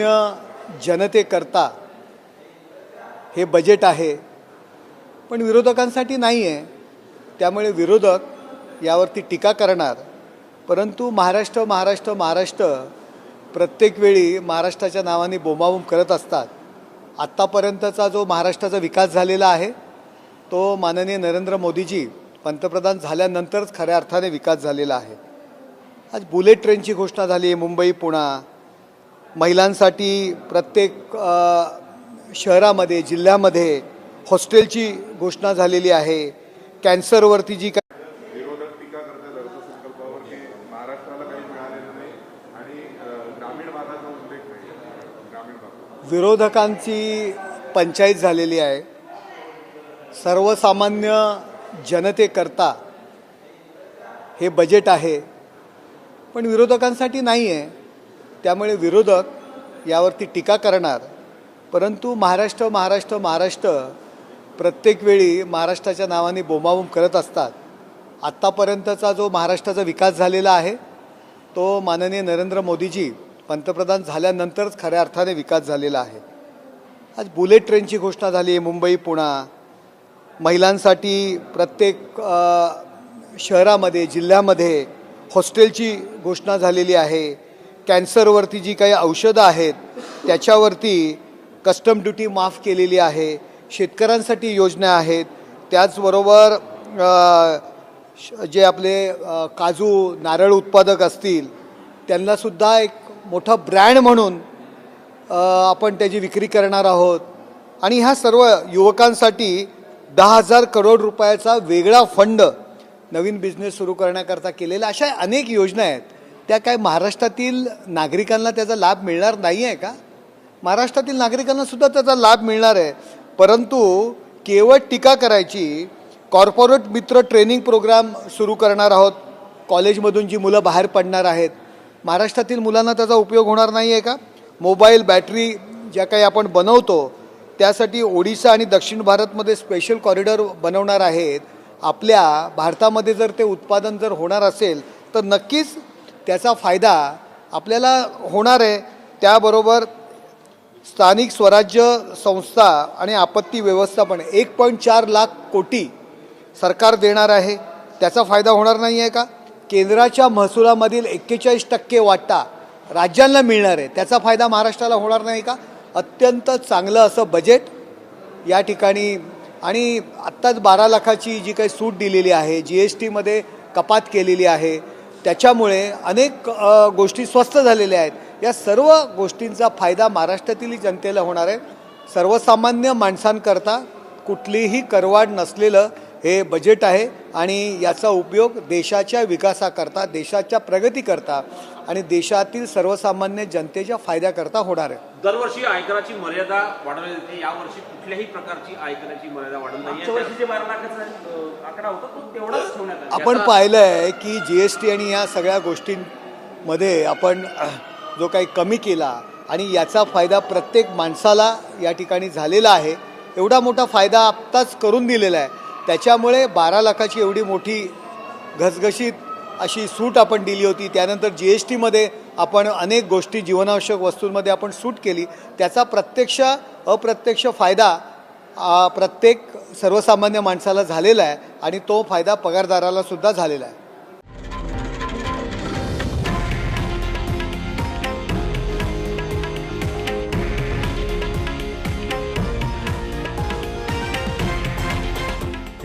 सामान्य जनतेकरता हे बजेट आहे पण विरोधकांसाठी नाही आहे त्यामुळे विरोधक यावरती टीका करणार. परंतु महाराष्ट्र महाराष्ट्र महाराष्ट्र प्रत्येक वेळी महाराष्ट्राच्या नावाने बोंबाबोंब करत असतात. आत्तापर्यंतचा जो महाराष्ट्राचा विकास झालेला आहे तो माननीय नरेंद्र मोदीजी पंतप्रधान झाल्यानंतरच खऱ्या अर्थाने विकास झालेला आहे. आज बुलेट ट्रेनची घोषणा झाली आहे मुंबई पुणा. महिलांसाठी प्रत्येक शहरामध्ये जिल्ह्यामध्ये हॉस्टेलची घोषणा झालेली आहे. कॅन्सरवरती जी काय विरोधकांची पंचायत झालेली आहे. सर्वसामान्य जनतेकरता हे बजेट आहे. पण विरोधकांसाठी नाही आहे त्यामुळे विरोधक यावरती टीका करणार. परंतु महाराष्ट्र महाराष्ट्र महाराष्ट्र प्रत्येक वेळी महाराष्ट्राच्या नावाने बोंबाबोंब करत असतात. आत्तापर्यंतचा जो महाराष्ट्राचा विकास झालेला आहे तो माननीय नरेंद्र मोदीजी पंतप्रधान झाल्यानंतरच खऱ्या अर्थाने विकास झालेला आहे. आज बुलेट ट्रेनची घोषणा झाली आहे मुंबई पुणा. महिलांसाठी प्रत्येक शहरामध्ये जिल्ह्यामध्ये हॉस्टेलची घोषणा झालेली आहे. कॅन्सरवरती जी काही औषधं आहेत त्याच्यावरती कस्टम ड्युटी माफ केलेली आहे. शेतकऱ्यांसाठी योजना आहेत. त्याचबरोबर श- जे आपले काजू नारळ उत्पादक असतील त्यांनासुद्धा एक मोठा ब्रँड म्हणून आपण त्याची विक्री करणार आहोत. आणि ह्या सर्व युवकांसाठी दहा हजार करोड रुपयाचा वेगळा फंड नवीन बिझनेस सुरू करण्याकरता केलेला अशा अनेक योजना आहेत. त्या काय महाराष्ट्रातील नागरिकांना त्याचा लाभ मिळणार नाही आहे का? महाराष्ट्रातील नागरिकांना सुद्धा त्याचा लाभ मिळणार आहे. परंतु केवळ टीका करायची कॉर्पोरेट मित्र ट्रेनिंग प्रोग्राम सुरू करणार आहोत. कॉलेजमधून जी मुलं बाहेर पडणार आहेत. महाराष्ट्रातील मुलांना त्याचा उपयोग होणार नाही आहे का? मोबाईल बॅटरी ज्या काही आपण बनवतो त्यासाठी ओडिशा आणि दक्षिण भारतमध्ये स्पेशल कॉरिडॉर बनवणार आहेत. आपल्या भारतामध्ये जर ते उत्पादन जर होणार असेल तर नक्कीच त्याचा फायदा आपल्याला होणार आहे. त्याबरोबर स्थानिक स्वराज्य संस्था आणि आपत्ती व्यवस्थापन एक पॉईंट चार लाख कोटी सरकार देणार आहे. त्याचा फायदा होणार नाही आहे का? केंद्राच्या महसुलामधील एक्केचाळीस टक्के वाटा राज्यांना मिळणार आहे. त्याचा फायदा महाराष्ट्राला होणार नाही का? अत्यंत चांगलं असं बजेट या ठिकाणी आणि आत्ताच बारा लाखाची जी काही सूट दिलेली आहे जी एस टीमध्ये कपात केलेली आहे त्याच्यामुळे अनेक गोष्टी स्वस्त झालेल्या आहेत. या सर्व गोष्टींचा फायदा महाराष्ट्रातील जनतेला होणार आहे. सर्वसामान्य माणसांकरता कुठलीही करवाढ नसलेलं हे बजेट आहे आणि याचा उपयोग देशाच्या विकासाकरता देशाच्या प्रगतीकरता आणि देशातील सर्वसामान्य जनतेच्या फायद्याकरता होणार आहे. दरवर्षी आयकराची मर्यादा वाढवण्यात येते. यावर्षी कुठल्याही प्रकारची आयकराची मर्यादा वाढवली मागच्या नाही वर्षी जे बारा लाखाचा अं, आकडा होता तो तेवढाच ठेवण्यात आला. आपण पाहिलं आहे की जी एस टी आणि या सगळ्या गोष्टींमध्ये आपण जो काही कमी केला आणि याचा फायदा प्रत्येक माणसाला या ठिकाणी झालेला आहे एवढा मोठा फायदा आत्ताच करून दिलेला आहे. त्याच्यामुळे बारा लाखाची एवढी मोठी घसघशीत अशी सूट आपण दिली होती. त्यानंतर जी एस टीमध्ये आपण अनेक गोष्टी जीवनावश्यक वस्तूंमध्ये आपण सूट केली. त्याचा प्रत्यक्ष अप्रत्यक्ष फायदा प्रत्येक सर्वसामान्य माणसाला झालेला आहे आणि तो फायदा पगारदाराला सुद्धा झालेला आहे.